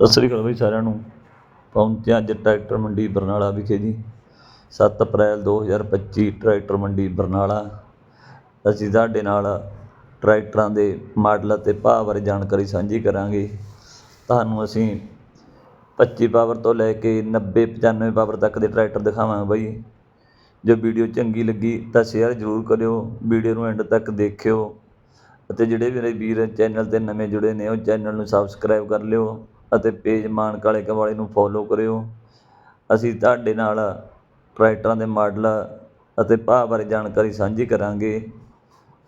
ਸਤਿ ਸ੍ਰੀ ਅਕਾਲ ਬਈ ਸਾਰਿਆਂ ਨੂੰ। ਪਹੁੰਚਿਆ ਅੱਜ ਟਰੈਕਟਰ ਮੰਡੀ ਬਰਨਾਲਾ ਵਿਖੇ ਜੀ। 7 ਅਪ੍ਰੈਲ 2025 ਟਰੈਕਟਰ ਮੰਡੀ ਬਰਨਾਲਾ। ਅਸੀਂ ਤੁਹਾਡੇ ਨਾਲ ਟਰੈਕਟਰਾਂ ਦੇ ਮਾਡਲ ਅਤੇ ਭਾਅ ਬਾਰੇ ਜਾਣਕਾਰੀ ਸਾਂਝੀ ਕਰਾਂਗੇ। ਤੁਹਾਨੂੰ ਅਸੀਂ 25 ਪਾਵਰ ਤੋਂ ਲੈ ਕੇ 90 95 ਪਾਵਰ ਤੱਕ ਦੇ ਟਰੈਕਟਰ ਦਿਖਾਵਾਂਗੇ ਬਈ। ਜੇ ਵੀਡੀਓ ਚੰਗੀ ਲੱਗੀ ਤਾਂ ਸ਼ੇਅਰ ਜ਼ਰੂਰ ਕਰਿਓ, ਵੀਡੀਓ ਨੂੰ ਐਂਡ ਤੱਕ ਦੇਖਿਓ। ਅਤੇ ਜਿਹੜੇ ਮੇਰੇ ਵੀਰ ਚੈਨਲ 'ਤੇ ਨਵੇਂ ਜੁੜੇ ਨੇ, ਉਹ ਚੈਨਲ ਨੂੰ ਸਬਸਕ੍ਰਾਈਬ ਕਰ ਲਿਓ। ਅਤੇ ਪੇਜ ਮਾਨਕ ਵਾਲੇ ਕਵਾਲੇ ਨੂੰ ਫੋਲੋ ਕਰਿਓ। ਅਸੀਂ ਤੁਹਾਡੇ ਨਾਲ ਟਰੈਕਟਰਾਂ ਦੇ ਮਾਡਲ ਅਤੇ ਭਾਅ ਬਾਰੇ ਜਾਣਕਾਰੀ ਸਾਂਝੀ ਕਰਾਂਗੇ।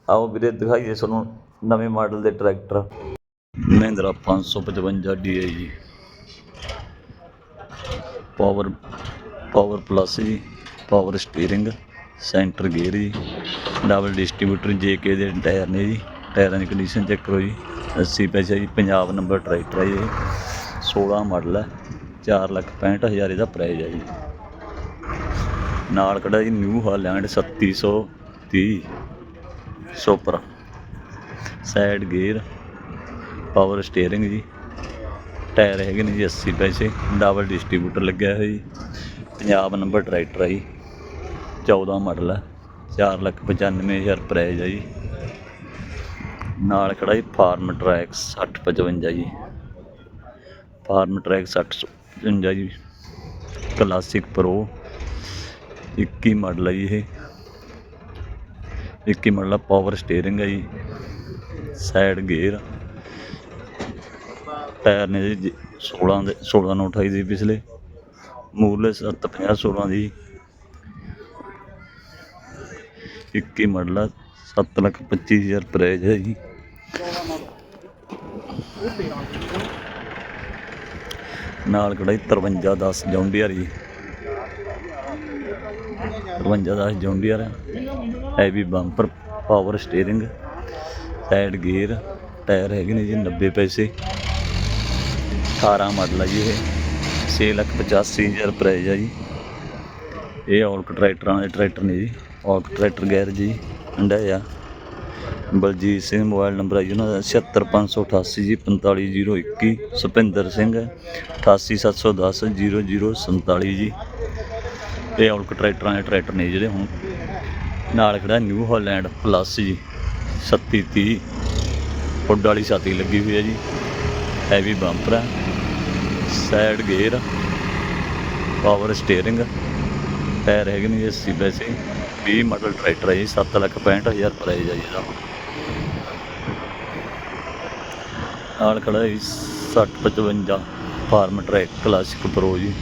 ਆਓ ਵੀਰੇ, ਦਿਖਾਈਏ ਤੁਹਾਨੂੰ ਨਵੇਂ ਮਾਡਲ ਦੇ ਟਰੈਕਟਰ। ਮਹਿੰਦਰਾ 555 ਡੀਆਈ ਜੀ। ਪਾਵਰ ਪਾਵਰ ਪਲੱਸ ਜੀ, ਪਾਵਰ ਸਟੀਅਰਿੰਗ, ਸੈਂਟਰ ਗੇਅਰ ਜੀ, ਡਬਲ ਡਿਸਟ੍ਰੀਬਿਊਟਰ ਜੇਕੇ ਦੇ ਟਾਇਰ ਨੇ ਜੀ। ਟਾਇਰਾਂ ਦੀ ਕੰਡੀਸ਼ਨ ਚੈੱਕ ਕਰੋ ਜੀ। 80 ਪੈਸੇ ਜੀ, ਪੰਜਾਬ ਨੰਬਰ ਟਰੈਕਟਰ ਹੈ ਜੀ। 16 ਮਾਡਲ ਹੈ 4 ਲੱਖ 65 ਹਜ਼ਾਰ ਇਹਦਾ ਪ੍ਰਾਈਜ਼ ਹੈ ਜੀ। ਨਾਲ ਖੜਾ ਜੀ New Holland 3730 super side gear power steering ਜੀ। ਟਾਇਰ ਹੈਗੇ ਨੇ ਜੀ 80 ਪੈਸੇ ਡਬਲ ਡਿਸਟ੍ਰੀਬਿਊਟਰ ਲੱਗਿਆ ਹੋਇਆ ਜੀ। ਪੰਜਾਬ ਨੰਬਰ ਟਰੈਕਟਰ ਹੈ ਜੀ। 14 ਮਾਡਲ ਹੈ 4 ਲੱਖ 95 ਹਜ਼ਾਰ ਪ੍ਰਾਈਸ ਹੈ ਜੀ। ਨਾਲ ਖੜਾ ਜੀ ਫਾਰਮ ਟਰੈਕ 6055 ਜੀ। ਫਾਰਮ ਟਰੈਕ 6055 ਜੀ, ਕਲਾਸਿਕ ਪ੍ਰੋ 21 ਮਾਡਲ ਹੈ ਜੀ ਇਹ। 21 ਮਾਡਲ ਪਾਵਰ ਸਟੀਅਰਿੰਗ ਹੈ ਜੀ, ਸਾਈਡ ਗੇਅਰ। ਟਾਇਰ ਨੇ ਜੀ 16 ਦੇ 16 ਨੂੰ 28 ਦੀ ਪਿਛਲੇ। ਮੂਰਲੇ 750 16 ਦੀ। 21 ਮਾਡਲ ਆ 7 ਲੱਖ 25 ਹਜ਼ਾਰ ਪ੍ਰਾਈਸ ਹੈ ਜੀ। ਨਾਲ ਕੜਾਈ 5310 ਜੌਂਡੀਅਰ ਜੀ। 5310 John Deere heavy bumper power steering side gear tyre ਹੈਗੇ ਨੇ ਜੀ 90 ਪੈਸੇ। 18 ਮਾਡਲ ਆ ਜੀ ਇਹ 6 ਲੱਖ 85 ਹਜ਼ਾਰ ਪ੍ਰਾਈਸ ਆ ਜੀ। ਇਹ ਔਲਕ ਟਰੈਕਟਰਾਂ ਦੇ ਟਰੈਕਟਰ ਨੇ ਜੀ ਔਲਕ ਟਰੈਕਟਰ ਗੈਰੇਜ ਜੀ, ਅੰਡਾ ਹੰਡਾਇਆ ਬਲਜੀਤ ਸਿੰਘ ਮੋਬਾਈਲ ਨੰਬਰ ਹੈ ਜੀ ਉਹਨਾਂ ਦਾ 76588 ਜੀ 45021 ਸੁਪਿੰਦਰ ਸਿੰਘ 88710 0047 ਜੀ। ਇਹ ਔਲਕ ਟਰੈਕਟਰਾਂ ਦੇ ਟਰੈਕਟਰ ਨੇ ਜਿਹੜੇ ਹੁਣ ਨਾਲ ਖੜਾ ਨਿਊ ਹਾਲੈਂਡ ਪਲੱਸ ਜੀ 3730 ਫੁੱਡ ਵਾਲੀ ਛਾਤੀ ਲੱਗੀ ਹੋਈ ਹੈ ਜੀ। ਹੈਵੀ ਬੰਪਰ ਹੈ side gear power steering tyre ਹੈਗੇ ਨੇ ਜੀ 80 ਵੈਸੇ 20 ਮਾਡਲ ਟਰੈਕਟਰ ਹੈ ਜੀ 7 ਲੱਖ 65 ਹਜ਼ਾਰ ਪ੍ਰਾਈਸ ਹੈ ਜੀ ਇਹਦਾ। ਨਾਲ ਖੜਾ ਹੈ 6055 ਫਾਰਮ ਟਰੈਕ, ਕਲਾਸਿਕ ਪ੍ਰੋ ਜੀ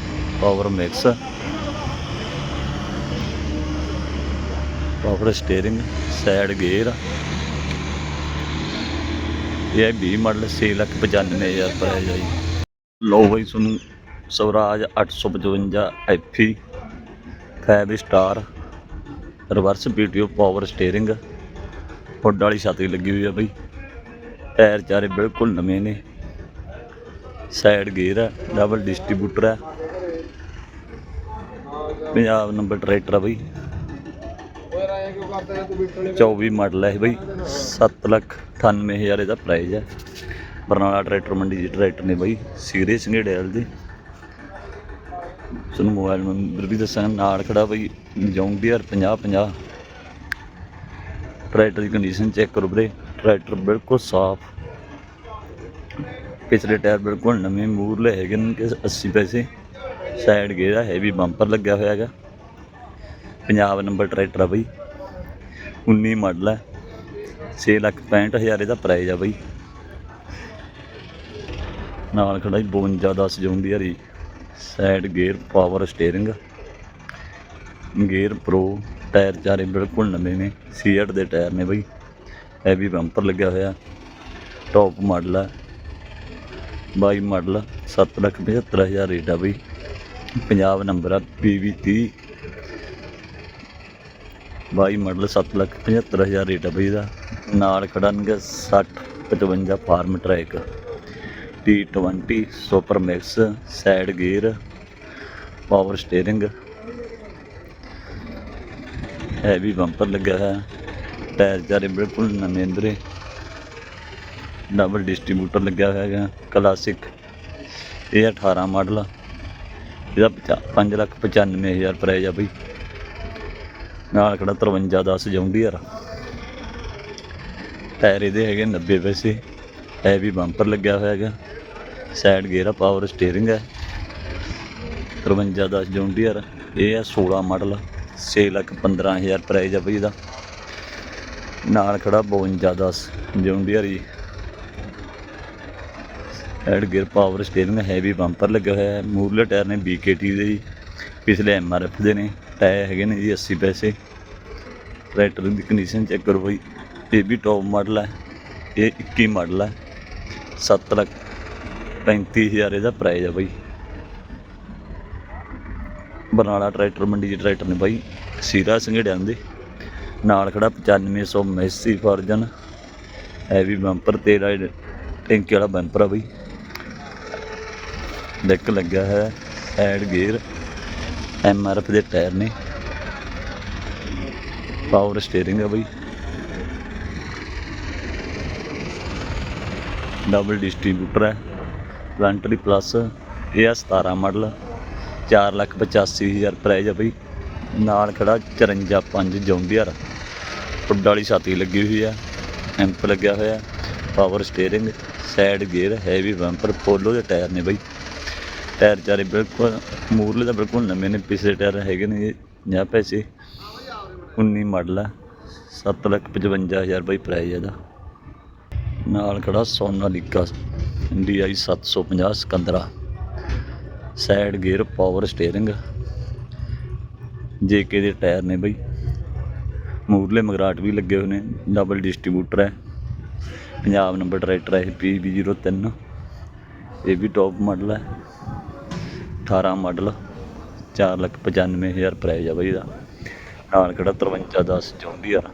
power mix power steering side gear ਇਹ ਹੈ 20 ਮਾਡਲ 6 ਲੱਖ 95 ਹਜ਼ਾਰ ਹੈ ਜੀ। ਲੋ ਬਈ ਤੁਹਾਨੂੰ Swaraj 855 FE 5 star reverse PTO power steering hood ਵਾਲੀ ਛਾਤੀ ਲੱਗੀ ਹੋਈ ਆ ਬਈ। ਟਾਇਰ ਚਾਰੇ ਬਿਲਕੁਲ ਨਵੇਂ ਨੇ। ਸਾਈਡ ਗੇਅਰ ਹੈ ਡਬਲ ਡਿਸਟ੍ਰੀਬਿਊਟਰ ਹੈ ਪੰਜਾਬ ਨੰਬਰ ਟਰੈਕਟਰ ਆ ਬਈ। 24 ਮਾਡਲ ਹੈ ਇਹ ਬਈ। 7 ਲੱਖ 98 ਹਜ਼ਾਰ ਇਹਦਾ ਪ੍ਰਾਈਸ ਹੈ ਬਰਨਾਲਾ ਟਰੈਕਟਰ ਮੰਡੀ ਦੇ ਟਰੈਕਟਰ ਨੇ ਬਈ, ਸੀਰੀਅਸ ਸੰਘੇੜੇਲ ਦੇ। ਤੁਹਾਨੂੰ ਮੋਬਾਈਲ ਨੰਬਰ ਵੀ ਦੱਸਾਂਗਾ ਨਾਲ ਖੜਾ ਬਈ ਜੌਂਡੀਅਰ 50 50 ਟਰੈਕਟਰ ਦੀ ਕੰਡੀਸ਼ਨ ਚੈੱਕ ਕਰੋ ਵੀਰੇ। ਟਰੈਕਟਰ ਬਿਲਕੁਲ ਸਾਫ਼। ਪਿਛਲੇ ਟਾਇਰ ਬਿਲਕੁਲ ਨਵੇਂ ਮੂਰਲੇ ਹੈਗੇ ਨੇ, ਕਿ 80 ਪੈਸੇ। ਸਾਈਡ ਗੇਅਰ ਆ ਹੈਵੀ ਬੰਪਰ ਲੱਗਿਆ ਹੋਇਆ ਹੈਗਾ। ਪੰਜਾਬ ਨੰਬਰ ਟਰੈਕਟਰ ਆ ਬਈ। 19 ਮਾਡਲ ਹੈ 6 ਲੱਖ 65 ਹਜ਼ਾਰ ਇਹਦਾ ਪ੍ਰਾਈਜ਼ ਆ ਬਈ। ਨਾਲ ਖੜਾ ਜੀ 52 10 ਦੀ ਹਰੀ। Side gear power steering gear pro tyre ਚਾਰੇ ਬਿਲਕੁਲ ਨਵੇਂ ਨੇ। ਸੀਐਟ ਦੇ ਟਾਇਰ ਨੇ ਬਈ। ਹੈਵੀ ਬੰਪਰ ਲੱਗਿਆ ਹੋਇਆ। ਟੌਪ ਮਾਡਲ ਆ। 22 ਮਾਡਲ 7 ਲੱਖ 75 ਹਜ਼ਾਰ ਰੇਟ ਆ ਬਈ। ਪੰਜਾਬ ਨੰਬਰ ਆ PV 30 22 ਮਾਡਲ 7 ਲੱਖ 75 ਹਜ਼ਾਰ ਰੇਟ ਆ ਬਈ ਇਹਦਾ। ਨਾਲ ਖੜਨਗੇ 60 55 Farmtrac T20 super mix side gear power steering heavy bumper ਲੱਗਿਆ ਹੋਇਆ। ਟਾਇਰ ਚਾਰੇ ਬਿਲਕੁਲ ਨਵੇਂ ਅੰਦਰੇ। ਡਬਲ ਡਿਸਟ੍ਰੀਬਿਊਟਰ ਲੱਗਿਆ ਹੋਇਆ ਹੈਗਾ ਕਲਾਸਿਕ ਇਹ 18 ਮਾਡਲ ਆ। ਇਹਦਾ 5 ਲੱਖ 95 ਹਜ਼ਾਰ ਪ੍ਰਾਈਜ਼ ਆ ਬਈ। ਨਾਲ ਖੜਾ 53 10 ਜੌਂਡੀਅਰ ਟਾਇਰ ਇਹਦੇ ਹੈਗੇ 90 ਪੈਸੇ। ਇਹ ਵੀ ਬੰਪਰ ਲੱਗਿਆ ਹੋਇਆ ਹੈਗਾ। ਸਾਈਡ ਗੇਅਰ ਆ ਪਾਵਰ ਸਟੀਅਰਿੰਗ ਹੈ 53 10 ਜੌਂਡੀਅਰ ਇਹ ਆ 16 ਮਾਡਲ 6 ਲੱਖ 15 ਹਜ਼ਾਰ ਪ੍ਰਾਈਜ਼ ਆ ਬਈ ਇਹਦਾ। ਨਾਲ ਖੜਾ 52 10 ਜੌਂਡੀਅਰ ਜੀ add gear power steering heavy bumper ਲੱਗਿਆ ਹੋਇਆ ਹੈ। ਮੂਰਲੇ ਟਾਇਰ ਨੇ BKT ਦੇ ਜੀ ਪਿਛਲੇ MRF ਦੇ ਨੇ। ਟਾਇਰ ਹੈਗੇ ਨੇ ਜੀ 80 ਪੈਸੇ। ਟਰੈਕਟਰ ਦੀ ਕੰਡੀਸ਼ਨ ਚੈੱਕ ਕਰੋ ਬਈ। ਇਹ ਵੀ ਟੌਪ ਮਾਡਲ ਹੈ। ਇਹ 21 ਮਾਡਲ ਹੈ। 7 ਲੱਖ 35000 ਇਹਦਾ ਪ੍ਰਾਈਸ ਹੈ ਬਈ। ਬਰਨਾਲਾ ਟਰੈਕਟਰ ਮੰਡੀ ਚ ਟਰੈਕਟਰ ਨੇ ਬਾਈ। ਸੀਰਾ ਸੰਘੇੜਿਆਂ ਦੇ ਨਾਲ ਖੜਾ 9500 ਮੈਸੀ ਫਰਜਨ ਹੈਵੀ ਬੰਪਰ ਤੇਰਾ ਟੈਂਕੀ ਵਾਲਾ ਬੰਪਰ ਆ ਬਈ। ਡੈਕ ਲੱਗਿਆ ਹੈ, ਐਡ ਗੇਅਰ ਐਮਆਰਐਫ ਦੇ ਟਾਇਰ ਨੇ। ਪਾਵਰ ਸਟੀਅਰਿੰਗ ਆ ਬਈ। ਡਬਲ ਡਿਸਟ੍ਰੀਬਿਊਟਰ ਹੈ। ਵੈਂਟਰੀ ਪਲੱਸ, ਇਹ ਆ 17 ਮਾਡਲ। 4 ਲੱਖ 85 ਹਜ਼ਾਰ ਪ੍ਰਾਈਜ਼ ਆ ਬਈ। ਨਾਲ ਖੜਾ 54 5 ਜੌਂਡੀਅਰ ਪੁੱਡ ਵਾਲੀ ਛਾਤੀ ਲੱਗੀ ਹੋਈ ਆ ਐਂਪ ਲੱਗਿਆ ਹੋਇਆ power steering side gear heavy bumper polo ਦੇ ਟਾਇਰ ਨੇ ਬਈ। ਟਾਇਰ ਚਾਰੇ ਬਿਲਕੁਲ, ਮੂਰਲੇ ਤਾਂ ਬਿਲਕੁਲ ਨਵੇਂ ਨੇ, ਪਿਛਲੇ ਟਾਇਰ ਹੈਗੇ ਨੇ ਜਾਂ ਪੈਸੇ। 19 ਮਾਡਲ ਆ 7 ਲੱਖ 55 ਹਜ਼ਾਰ ਬਈ ਪ੍ਰਾਈਜ਼ ਇਹਦਾ। ਨਾਲ ਖੜਾ Sonalika DI 750 Sikandra. Side gear power steering JK ਦੇ ਟਾਇਰ ਨੇ ਬਈ। ਮੂਰਲੇ ਮਗਰਾਟ ਵੀ ਲੱਗੇ ਹੋਏ ਨੇ ਡਬਲ ਡਿਸਟ੍ਰੀਬਿਊਟਰ ਹੈ। ਪੰਜਾਬ ਨੰਬਰ ਟਰੈਕਟਰ ਹੈ PB03 ਇਹ ਵੀ ਟੌਪ ਮਾਡਲ ਹੈ। 18 ਮਾਡਲ 4 ਲੱਖ 95 ਹਜ਼ਾਰ ਪ੍ਰਾਈਜ਼ ਆ ਬਈ ਇਹਦਾ। ਨਾਲ ਕਿਹੜਾ 53 10 John Deere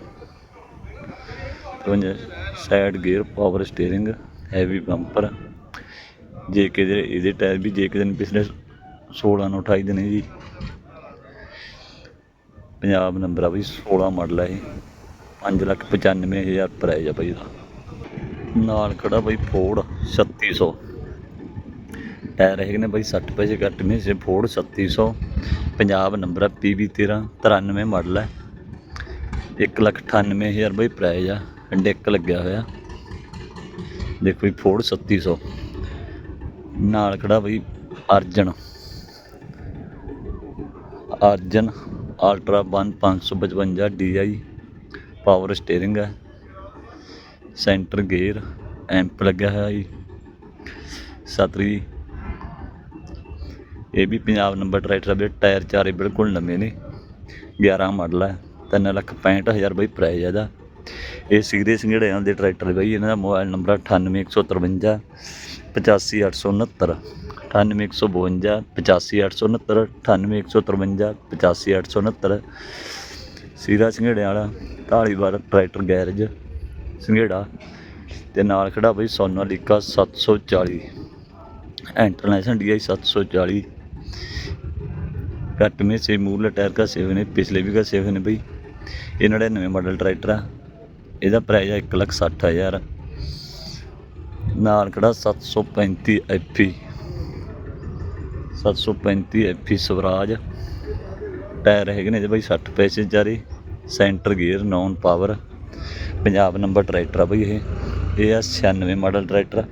53 side gear power steering heavy bumper JK ਦੇ ਇਹਦੇ ਟਾਇਰ ਵੀ ਜੇਕੇ ਦੇ ਨੇ ਪਿਛਲੇ 16 ਨੂੰ 28 ਦੇ ਨੇ ਜੀ ਪੰਜਾਬ ਨੰਬਰ ਆ ਬਈ 16 ਮਾਡਲ ਹੈ ਇਹ। 5 ਲੱਖ 95 ਹਜ਼ਾਰ ਪ੍ਰਾਈਜ਼ ਆ ਬਈ ਇਹਦਾ। ਨਾਲ ਖੜਾ ਬਈ ਫੋਰਡ 3600 ਟਾਇਰ ਹੈਗੇ ਨੇ ਬਈ 60 ਪੈਸੇ ਘੱਟ ਨੇ ਸੇ ਫੋਰਡ 3600 ਪੰਜਾਬ ਨੰਬਰ ਆ PB 13 93 ਮਾਡਲ ਹੈ 1 ਲੱਖ 98 ਹਜ਼ਾਰ ਬਈ ਪ੍ਰਾਈਜ਼ ਆ ਡੈਕ ਲੱਗਿਆ ਹੋਇਆ। ਦੇਖੋ ਜੀ ਫੋਰਡ 3700 ਨਾਲ ਖੜਾ ਬਈ Arjun. Arjun ultra 1 555 DI power steering ਹੈ। ਸੈਂਟਰ ਗੇਅਰ ਐਂਪ ਲੱਗਿਆ ਹੋਇਆ ਜੀ। ਸਤਰੀ ਇਹ ਵੀ ਪੰਜਾਬ ਨੰਬਰ ਟਰੈਕਟਰ ਦੇ ਟਾਇਰ ਚਾਰੇ ਬਿਲਕੁਲ ਨਵੇਂ ਨੇ। 11 ਮਾਡਲ ਹੈ। 3 ਲੱਖ 65 ਹਜ਼ਾਰ ਬਈ ਪ੍ਰਾਈਜ਼ ਇਹਦਾ। ਇਹ ਸੀਰੀਅਸ ਸੰਘੇੜਿਆਂ ਦੇ ਟਰੈਕਟਰ ਬਈ। ਇਹਨਾਂ ਦਾ ਮੋਬਾਈਲ ਨੰਬਰ 98153 85869 98152 85869 98153 85869 ਸੀਰਾ ਸੰਘੇੜਿਆਂ ਵਾਲਾ ਢਾਲੀਵਾਲ ਟਰੈਕਟਰ ਗੈਰੇਜ, ਸੰਘੇੜਾ ਤੇ ਨਾਲ ਖੜਾ ਬਈ ਸੋਨਾਲੀਕਾ 740 ਇੰਟਰਨੈਸ਼ਨਲ ਡੀਆਈ 740 ਘੱਟ ਮੇ ਸੇ, ਮੂਰਲੇ ਟਾਇਰ ਕਾ ਸੇਵ ਨੇ, ਪਿਛਲੇ ਵੀ ਕਾ ਸੇਵ ਨੇ ਬਈ। ਇਹ 99 ਮਾਡਲ ਟਰੈਕਟਰ ਆ। ਇਹਦਾ ਪ੍ਰਾਈਸ ਹੈ 1 ਲੱਖ 60 ਹਜ਼ਾਰ। ਨਾਲ ਖੜਾ 735 ਐਫੀ 735 ਐਫੀ ਸਵਰਾਜ ਟਾਇਰ ਹੈਗੇ ਨੇ ਜੀ ਬਈ 60 ਪੈਸੇ ਚਾਰੇ centre gear non power Punjab number tractor ਆ ਬਈ ਇਹ ਇਹ ਆ 96 ਮਾਡਲ ਟਰੈਕਟਰ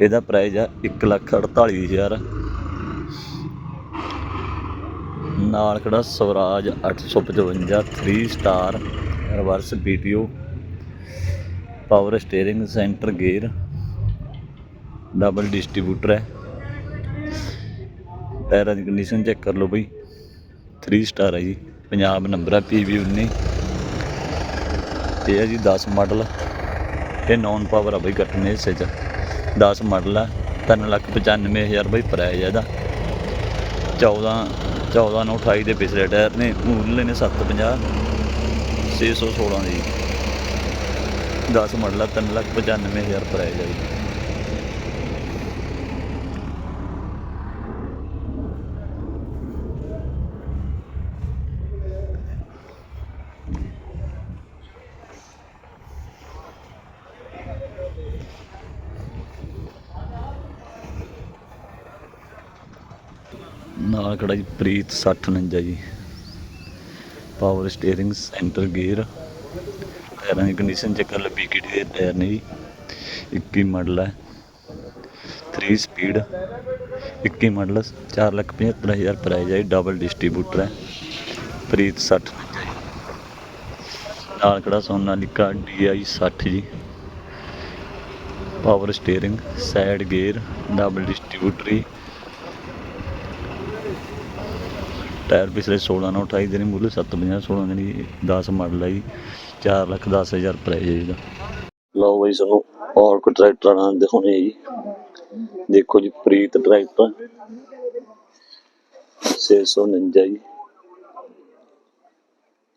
ਇਹਦਾ ਪ੍ਰਾਈਸ ਆ 1 ਲੱਖ 48 ਹਜ਼ਾਰ ਨਾਲ ਖੜਾ Swaraj 855 3 star reverse PTO power steering centre gear double distributor ਹੈ। ਟਾਇਰਾਂ ਦੀ ਕੰਡੀਸ਼ਨ ਚੈੱਕ ਕਰ ਲਓ ਬਈ। 3 ਸਟਾਰ ਹੈ ਜੀ। ਪੰਜਾਬ ਨੰਬਰ ਹੈ PB19 ਇਹ ਹੈ ਜੀ 10 ਮਾਡਲ ਇਹ ਨੌਨ ਪਾਵਰ ਆ ਬਈ ਕੱਟਨੇ ਹਿੱਸੇ ਚ। 10 ਮਾਡਲ ਆ 3 ਲੱਖ 95 ਹਜ਼ਾਰ ਬਈ ਪ੍ਰਾਈਜ਼ ਇਹਦਾ। 14 14 ਨੂੰ 28 ਦੇ ਪਿਛਲੇ ਟਾਇਰ ਨੇ, ਮੂਰਲੇ ਨੇ 750 616 ਦੀ 10 ਮਾਡਲ ਆ 3 ਲੱਖ 95 ਹਜ਼ਾਰ ਪ੍ਰਾਈਜ਼ ਹੈ ਜੀ। ਨਾਲ ਖੜਾ ਜੀ, ਪ੍ਰੀਤ 6049 ਜੀ। ਪਾਵਰ ਸਟੀਅਰਿੰਗ ਸੈਂਟਰ ਗੇਅਰ ਟਾਇਰਾਂ ਦੀ ਕੰਡੀਸ਼ਨ ਚੈੱਕ ਕਰ ਲਓ ਬੀਕੇਡੀ ਦੇ ਟਾਇਰ ਨੇ ਜੀ। 21 ਮਾਡਲ ਹੈ 3 ਸਪੀਡ 21 ਮਾਡਲ 475000 ਪ੍ਰਾਈਸ ਹੈ ਡਬਲ ਡਿਸਟ੍ਰੀਬਿਊਟਰ ਹੈ ਪ੍ਰੀਤ 6049 ਜੀ। ਨਾਲ ਖੜਾ ਸੋਨਾਲੀਕਾ DI 60 ਜੀ। Power steering side gear double distributor ਜੀ ਟਾਇਰ ਪਿਛਲੇ 16 ਨਾਲ 28 ਦੇ ਨੇ ਮੁੱਲ 750 16 ਦੇ ਨੇ 10 ਮਾਡਲ ਹੈ ਜੀ 4 ਲੱਖ 10 ਹਜ਼ਾਰ ਪ੍ਰਾਈਸ ਹੈ ਇਹਦਾ। ਲਓ ਬਈ ਸਾਨੂੰ ਔਰ ਕੋ ਟਰੈਕਟਰ ਨਾਲ ਦਿਖਾਉਣੇ ਜੀ। ਦੇਖੋ ਜੀ ਪ੍ਰੀਤ ਟਰੈਕਟਰ। 649 ਜੀ।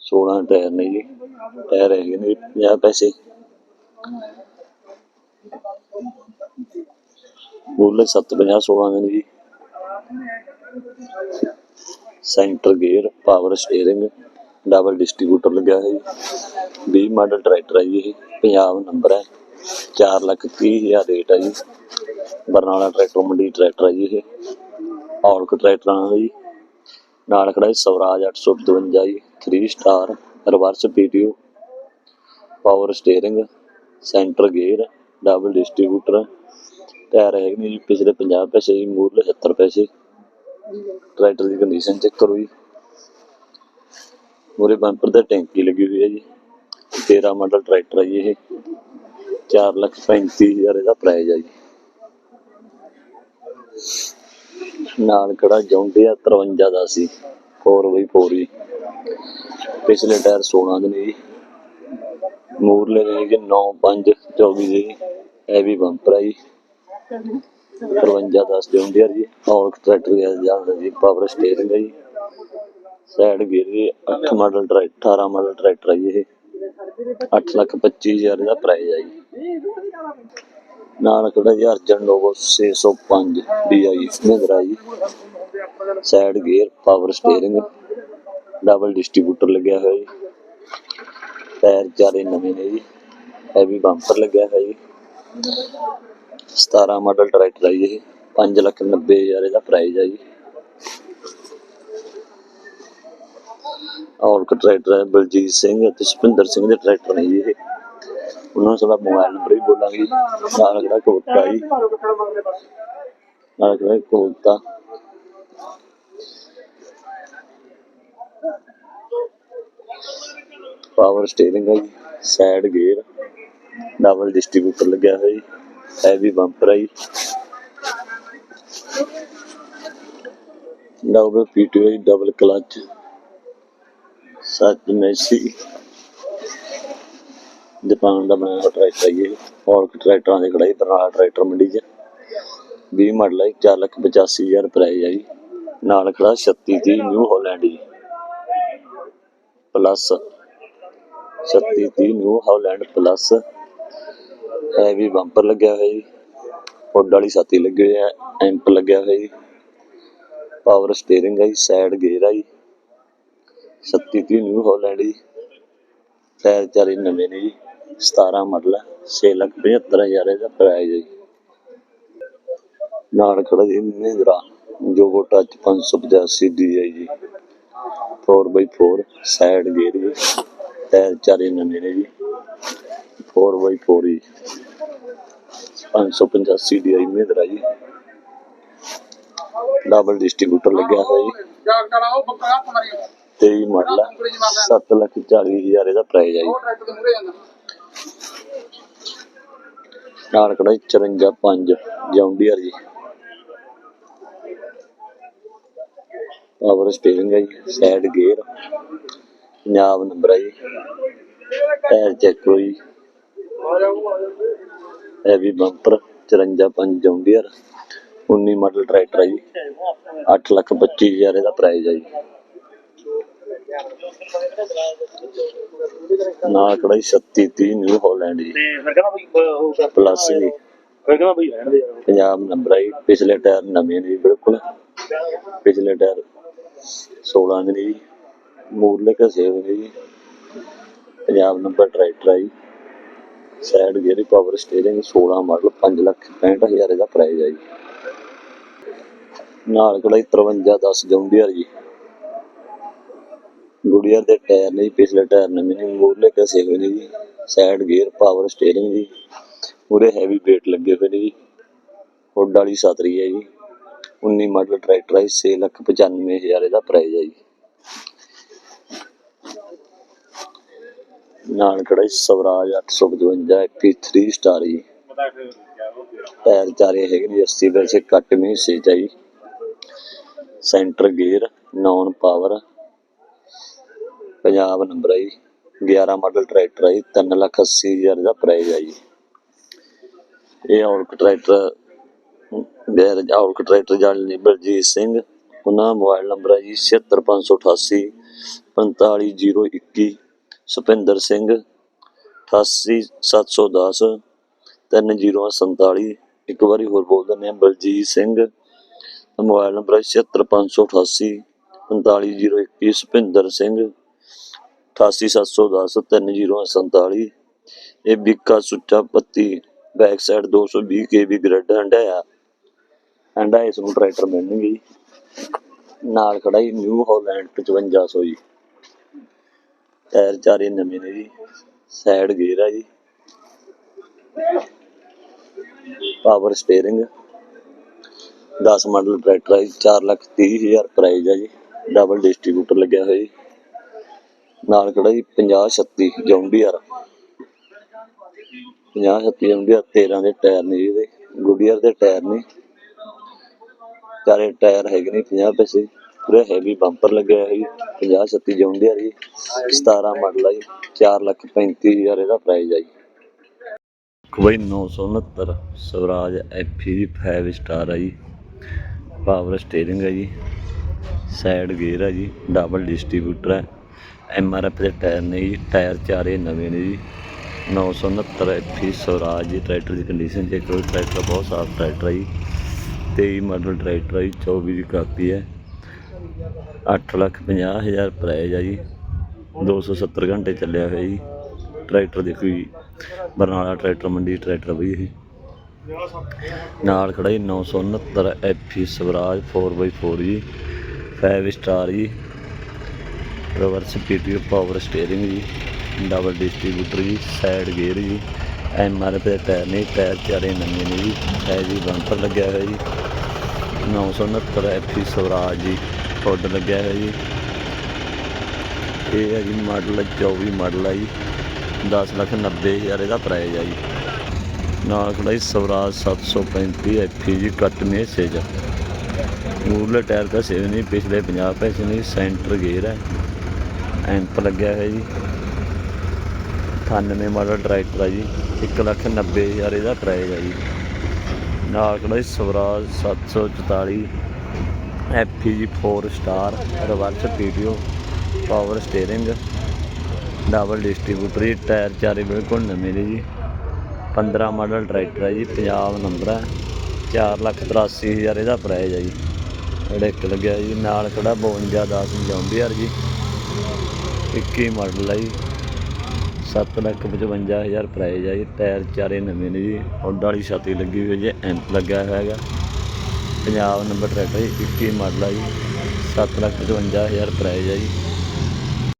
16 ਟਾਇਰ ਨੇ ਜੀ। ਟਾਇਰ ਹੈਗੇ ਨੇ 50 ਪੈਸੇ। ਮੁੱਲ 750 16 ਦੇ ਨੇ ਜੀ। Centre gear power steering double distributor ਲੱਗਿਆ ਹੈ ਜੀ। 20 ਮਾਡਲ ਟਰੈਕਟਰ ਹੈ ਜੀ ਇਹ ਪੰਜਾਬ ਨੰਬਰ ਹੈ। 4 ਲੱਖ 30 ਹਜ਼ਾਰ ਰੇਟ ਹੈ ਜੀ। ਬਰਨਾਲਾ ਟਰੈਕਟਰ ਮੰਡੀ ਟਰੈਕਟਰ ਹੈ ਜੀ ਇਹ। ਔਲਕ ਟਰੈਕਟਰਾਂ ਦਾ ਜੀ। ਨਾਲ ਖੜਾ ਹੈ ਸਵਰਾਜ 852 ਜੀ। 3 star reverse PTO power steering centre gear double distributor tyre ਹੈਗੇ ਨੇ ਜੀ, ਪਿਛਲੇ 50 ਪੈਸੇ ਜੀ ਮੁੱਲ 70 ਪੈਸੇ। ਟਰੈਕਟਰ ਦੀ ਕੰਡੀਸ਼ਨ ਚੈੱਕ ਕਰੋ ਜੀ। ਮੂਰੇ ਬੰਪਰ ਤੇ ਟੈਂਕੀ ਲੱਗੀ ਹੋਈ ਹੈ ਜੀ। 13 ਮਾਡਲ ਟਰੈਕਟਰ ਹੈ ਜੀ ਇਹ। 4 ਲੱਖ 35 ਹਜ਼ਾਰ ਇਹਦਾ ਪ੍ਰਾਈਸ ਹੈ ਜੀ। ਨਾਲ ਕਿਹੜਾ ਜੌਂਡੀਆ 53 ਦਾ ਸੀ। 4x4 ਜੀ। ਪਿਛਲੇ ਟਾਇਰ 16 ਦੇ ਨੇ ਜੀ। ਮੂਰਲੇ ਨੇ ਜੀ 9 5 24 ਦੇ ਜੀ। ਬੰਪਰ ਹੈ ਜੀ। 53 10 ਜੌਂਡੀਆ ਜੀ। ਔਰ ਟਰੈਕਟਰ ਗਿਆ ਜਾਂਦਾ ਜੀ ਪਾਵਰ ਸਟੀਅਰਿੰਗ ਹੈ ਜੀ। ਸਾਈਡ ਗੇਅਰ ਜੀ 8 ਮਾਡਲ ਟਰੈਕਟਰ 18 ਮਾਡਲ ਟਰੈਕਟਰ ਹੈ ਜੀ ਇਹ। 8 ਲੱਖ 25 ਦਾ ਪ੍ਰਾਈਸ ਹੈ ਜੀ। ਨਾਲ ਕਿਹੜਾ ਜੀ ਅਰਜਨ ਲੋਗੋ 605 DI ਮਹਿੰਦਰਾ ਜੀ। Side gear power steering double distributor ਲੱਗਿਆ ਹੋਇਆ ਜੀ। ਟਾਇਰ ਚਾਰੇ ਨਵੇਂ ਨੇ ਜੀ। ਹੈਵੀ ਬੰਪਰ ਲੱਗਿਆ ਹੋਇਆ ਜੀ। 17 ਮਾਡਲ ਟਰੈਕਟਰ ਹੈ ਜੀ ਇਹ 5 ਲੱਖ 90 ਹਜ਼ਾਰ ਇਹਦਾ ਪ੍ਰਾਈਸ ਹੈ ਜੀ। ਔਰ ਟਰੈਕਟਰ ਹੈ ਬਲਜੀਤ ਸਿੰਘ ਅਤੇ ਸੁਪਿੰਦਰ ਸਿੰਘ ਦੇ ਟਰੈਕਟਰ ਨੇ ਜੀ ਇਹ। ਉਹਨਾਂ ਦਾ ਸਾਡਾ ਮੋਬਾਈਲ ਨੰਬਰ ਵੀ ਬੋਲਾਂਗੇ ਨਾਲ ਕਿਹੜਾ ਕੋਤਾ ਜੀ। ਨਾਲ ਕਿਹੜਾ ਕੋਤਾ ਪਾਵਰ ਸਟੀਅਰਿੰਗ ਹੈ ਜੀ ਸਾਈਡ ਗੇਅਰ ਡਬਲ ਡਿਸਟ੍ਰੀਬਿਊਟਰ ਲੱਗਿਆ ਹੋਇਆ ਜੀ। ਹੈਵੀ ਬੰਪਰ ਹੈ ਡਬਲ ਪੀਟੀਓ ਡਬਲ ਕਲਚ ਸੱਤ ਮੈਸੀ ਜਾਪਾਨ ਦਾ ਬਣਾਇਆ ਟਰੈਕਟਰ ਹੈ ਜੀ ਇਹ ਔਰ ਟਰੈਕਟਰਾਂ ਦੇ ਖੜਾਈ ਬਰਨਾਲਾ ਟਰੈਕਟਰ ਮੰਡੀ 'ਚ। 20 ਮਾਡਲ ਹੈ 4 ਲੱਖ 85 ਹਜ਼ਾਰ ਪ੍ਰਾਈਸ ਹੈ ਜੀ। ਨਾਲ ਖੜਾ 36 30 ਨਿਊ ਹਾਲੈਂਡ ਜੀ। Plus 36 30 New Holland plus heavy bumper ਲੱਗਿਆ ਹੋਇਆ ਜੀ। ਹੁੱਡ ਵਾਲੀ ਛਾਤੀ ਲੱਗੀ ਹੋਈ ਹੈ ਐਂਪ ਲੱਗਿਆ ਹੋਇਆ ਜੀ। ਪਾਵਰ ਸਟੀਅਰਿੰਗ ਹੈ ਜੀ ਸਾਈਡ ਗੇਅਰ ਹੈ ਜੀ। 37 30 ਨਿਊ ਹਾਲੈਂਡ ਜੀ। ਟਾਇਰ ਚਾਰੇ ਨਵੇਂ ਨੇ ਜੀ। 17 ਮਾਡਲ ਹੈ 6 ਲੱਖ 75 ਹਜ਼ਾਰ ਇਹਦਾ ਪ੍ਰਾਈਸ ਹੈ ਜੀ। ਨਾਲ ਖੜਾ ਜੀ ਮਹਿੰਦਰਾ ਜੋਗੋ ਟੱਚ 585 ਦੀ ਹੈ ਜੀ। 4x4 ਸਾਈਡ ਗੇਅਰ ਜੀ ਟਾਇਰ ਚਾਰੇ ਨਵੇਂ ਨੇ ਜੀ। 4x4 ਜੀ 585 ਦੀ ਆਈ ਮਹਿੰਦਰਾ ਜੀ। ਡਬਲ ਡਿਸਟ੍ਰੀਬਿਊਟਰ ਲੱਗਿਆ ਹੋਇਆ ਜੀ। ਜਾਗ ਕਰਾ ਉਹ ਬੱਕਰਾ ਮਾਰੀ ਉਹ 23 ਮਾਡਲ 7 ਲੱਖ 40 ਹਜ਼ਾਰ ਇਹਦਾ ਪ੍ਰਾਈਸ ਹੈ ਜੀ। ਟਰੈਕਟਰ ਦੇ 54 5 ਜੌਂਡੀਅਰ ਜੀ। ਪਾਵਰ ਸਟੀਅਰਿੰਗ ਹੈ ਜੀ ਸਾਈਡ ਗੇਅਰ ਪੰਜਾਬ ਨੰਬਰ ਹੈ ਜੀ। ਟਾਇਰ ਚੈੱਕ ਕਰੋ ਜੀ। Heavy bumper 54 5 John Deere 19 model tractor ਹੈ ਜੀ। 8 ਲੱਖ 25 ਹਜ਼ਾਰ ਇਹਦਾ ਪ੍ਰਾਈਸ ਹੈ ਜੀ। ਨਾਲ ਖੜਾ ਜੀ। 36 30 ਨਿਊ ਹਾਲੈਂਡ ਜੀ। ਪਲੱਸ ਜੀ ਪੰਜਾਬ ਨੰਬਰ ਆਈ ਪਿਛਲੇ ਟਾਇਰ ਨਵੇਂ ਨੇ ਜੀ ਬਿਲਕੁਲ। ਪਿਛਲੇ ਟਾਇਰ 16 ਦੇ ਨੇ ਜੀ। ਮੂਰਲੇ ਘਸੇ ਹੋਏ ਜੀ। ਪੰਜਾਬ ਨੰਬਰ ਟਰੈਕਟਰ ਆਈ side gear power steering 16 model 5 lakh 65 ਹਜ਼ਾਰ ਪ੍ਰਾਈਸ ਹੈ ਜੀ। ਨਾਲ ਕੜਾਈ 5310 ਜੌਂਡੀਅਰ ਜੀ। ਗੁੜੀਅਰ ਦੇ ਟਾਇਰ ਨੇ ਪਿਛਲੇ ਟਾਇਰ ਨਵੇਂ ਨੇ ਮੂਰਲੇ ਕਸੇ ਹੋਏ ਨੇ ਜੀ। ਸਾਈਡ ਗੇਅਰ ਪਾਵਰ ਸਟੀਅਰਿੰਗ ਜੀ। ਪੂਰੇ ਹੈਵੀ weight ਲੱਗੇ ਹੋਏ ਨੇ ਜੀ। ਹੁੱਡ ਵਾਲੀ ਸਤਰੀ ਹੈ ਜੀ। 19 ਮਾਡਲ ਟਰੈਕਟਰ ਹੈ 6 ਲੱਖ 95 ਹਜ਼ਾਰ ਇਹਦਾ ਪ੍ਰਾਈਸ ਹੈ ਜੀ। ਨਾਨਕੜਾ ਜੀ ਸਵਰਾਜ 855 MP3 ਸਟਾਰ ਜੀ ਟਾਇਰ ਚਾਰੇ ਹੈਗੇ ਨੇ 80 ਵੈਸੇ ਕੱਟ ਨਹੀਂ ਸੀ ਚਾਹੀ। Centre gear, non power, Punjab number ਹੈ ਜੀ 11 ਮਾਡਲ ਟਰੈਕਟਰ ਹੈ 3 ਲੱਖ 80 ਹਜ਼ਾਰ ਦਾ ਪ੍ਰਾਈਸ ਹੈ ਜੀ ਇਹ Aulakh tractor garage Aulakh tractor ਜਾਲ ਬਲਜੀਤ ਸਿੰਘ, ਉਹਨਾਂ ਮੋਬਾਈਲ ਨੰਬਰ ਹੈ ਜੀ 76588 45021 ਸੁਪਿੰਦਰ ਸਿੰਘ 88710 3047 ਇੱਕ ਵਾਰੀ ਹੋਰ ਬੋਲ ਦਿੰਦੇ ਹਾਂ, ਬਲਜੀਤ ਸਿੰਘ, ਮੋਬਾਈਲ ਨੰਬਰ ਹੈ 76588 45021 ਸੁਪਿੰਦਰ ਸਿੰਘ 88710 3047 ਇਹ ਬਿੱਕਾ ਸੁੱਚਾ ਪੱਤੀ back side 220 KV grid Handiaya ਅੰਡਾ ਇਸ ਨੂੰ ਟਰੈਕਟਰ ਮਿਲਣਗੇ ਜੀ। ਨਾਲ ਖੜਾ ਹੀ ਨਿਊ ਹਾਲੈਂਡ 5500 ਜੀ। ਟਾਇਰ ਚਾਰੇ ਨਵੇਂ ਨੇ ਜੀ ਸਾਈਡ ਗੇਅਰ ਆ ਜੀ। ਪਾਵਰ ਸਟੀਅਰਿੰਗ 10 ਮਾਡਲ ਟਰੈਕਟਰ ਹੈ 4 ਲੱਖ 30 ਹਜ਼ਾਰ ਪ੍ਰਾਈਸ ਆ ਜੀ ਡਬਲ ਡਿਸਟ੍ਰੀਬਿਊਟਰ ਲੱਗਿਆ ਹੋਇਆ ਜੀ। ਨਾਲ ਕਿਹੜਾ ਜੀ 50 36 ਜੌਂਡੀਆਰ। 50 36 ਜੌਂਡੀਆਰ 13 ਦੇ ਟਾਇਰ ਨੇ ਜੀ ਇਹਦੇ ਗੁੱਡੀਅਰ ਦੇ ਟਾਇਰ ਨੇ। ਚਾਰੇ ਟਾਇਰ ਹੈਗੇ ਨੇ 50 ਪੈਸੇ। ਪੂਰੇ ਹੈਵੀ ਬੰਪਰ ਲੱਗਿਆ ਹੋਇਆ ਜੀ 50 36 ਆ ਜੀ 17 ਮਾਡਲ ਆ ਜੀ 4 ਲੱਖ 35 ਹਜ਼ਾਰ ਇਹਦਾ ਪ੍ਰਾਈਸ ਆ ਜੀ। ਕੋਈ 969 ਸਵਰਾਜ ਐਫੀ 5 ਸਟਾਰ ਆ ਜੀ ਪਾਵਰ ਸਟੀਅਰਿੰਗ ਹੈ ਜੀ ਸਾਈਡ ਗੇਅਰ ਆ ਜੀ ਡਬਲ ਡਿਸਟ੍ਰੀਬਿਊਟਰ ਹੈ ਐਮ ਆਰ ਐਫ ਦੇ ਟਾਇਰ ਨੇ ਜੀ ਟਾਇਰ ਚਾਰੇ ਨਵੇਂ ਨੇ ਜੀ। 969 ਐਫੀ ਸਵਰਾਜ ਜੀ ਟਰੈਕਟਰ ਦੀ ਕੰਡੀਸ਼ਨ ਚੈੱਕ ਕਰੋ ਟਰੈਕਟਰ ਬਹੁਤ ਸਾਫ਼ ਟਰੈਕਟਰ ਹੈ ਜੀ 23 ਮਾਡਲ ਟਰੈਕਟਰ ਹੈ ਜੀ 24 ਦੀ ਕਾਪੀ ਹੈ 8 ਲੱਖ 50 ਹਜ਼ਾਰ ਪ੍ਰਾਈਜ਼ ਆ ਜੀ। 270 ਘੰਟੇ ਚੱਲਿਆ ਹੋਇਆ ਜੀ। ਟਰੈਕਟਰ ਦੇਖੋ ਜੀ ਬਰਨਾਲਾ ਟਰੈਕਟਰ ਮੰਡੀ ਟਰੈਕਟਰ ਬਈ ਇਹ। ਨਾਲ ਖੜਾ ਜੀ 969 ਐਫੀ ਸਵਰਾਜ 4x4 ਜੀ। 5 ਸਟਾਰ ਜੀ। ਰਿਵਰਸ ਪੀਟੀਓ ਪਾਵਰ ਸਟੀਅਰਿੰਗ ਜੀ। ਡਬਲ ਡਿਸਟ੍ਰੀਬਿਊਟਰ ਜੀ। ਸਾਈਡ ਗੇਅਰ ਜੀ। ਐਮ ਆਰ ਦੇ ਟਾਇਰ ਨੇ, ਟਾਇਰ ਚਾਰੇ ਨਵੇਂ ਨੇ ਜੀ। ਹੈ ਜੀ ਬੰਪਰ ਲੱਗਿਆ ਹੋਇਆ ਜੀ। 969 ਐਫੀ ਸਵਰਾਜ ਜੀ। ਹੁੱਡ ਲੱਗਿਆ ਹੋਇਆ ਜੀ। ਇਹ ਹੈ ਜੀ ਮਾਡਲ 24 ਮਾਡਲ ਹੈ ਜੀ। 10 ਲੱਖ 90 ਹਜ਼ਾਰ ਇਹਦਾ ਪ੍ਰਾਈਸ ਹੈ ਜੀ। ਨਾਲ ਖੜਾ ਜੀ ਸਵਰਾਜ 735 ਐਫੀ ਜੀ ਕੱਟ ਮੇ ਸੇਜ ਮੂਰਲੇ ਟਾਇਰ ਦਾ ਸੇਵ ਨਹੀਂ, ਪਿਛਲੇ 50 ਪੈਸੇ ਨਹੀਂ ਸੈਂਟਰ ਗੇਅਰ ਹੈ ਐਂਪ ਲੱਗਿਆ ਹੋਇਆ ਜੀ। 98 ਮਾਡਲ ਟਰੈਕਟਰ ਆ ਜੀ। 1 ਲੱਖ 90 ਹਜ਼ਾਰ ਇਹਦਾ ਪ੍ਰਾਈਸ ਆ ਜੀ। ਨਾਲ ਖੜਾ ਜੀ ਸਵਰਾਜ 744 ਐਫੀ ਜੀ 4 star reverse PTO power steering double distributor ਜੀ ਟਾਇਰ ਚਾਰੇ ਬਿਲਕੁਲ ਨਵੇਂ ਨੇ ਜੀ। 15 ਮਾਡਲ ਟਰੈਕਟਰ ਹੈ ਜੀ ਪੰਜਾਬ ਨੰਬਰ ਹੈ 4 ਲੱਖ 83 ਹਜ਼ਾਰ ਇਹਦਾ ਪ੍ਰਾਈਸ ਹੈ ਜੀ। ਡਿੱਕ ਲੱਗਿਆ ਜੀ, ਨਾਲ ਖੜਾ 52 10 ਜਾਂਦੀ ਯਾਰ ਜੀ। 21 ਮਾਡਲ ਹੈ ਜੀ। 7 ਲੱਖ 55 ਹਜ਼ਾਰ ਪ੍ਰਾਈਸ ਹੈ ਜੀ। ਟਾਇਰ ਚਾਰੇ ਨਵੇਂ ਨੇ ਜੀ। ਉੱਡ ਵਾਲੀ ਛਾਤੀ ਲੱਗੀ ਹੋਈ ਹੈ ਜੀ ਐਂਪ ਲੱਗਿਆ ਹੋਇਆ ਹੈਗਾ। ਪੰਜਾਬ ਨੰਬਰ ਟਰੈਕਟਰ ਜੀ 21 ਮਾਡਲ ਹੈ ਜੀ 7 ਲੱਖ 55 ਹਜ਼ਾਰ ਪ੍ਰਾਈਸ ਹੈ ਜੀ।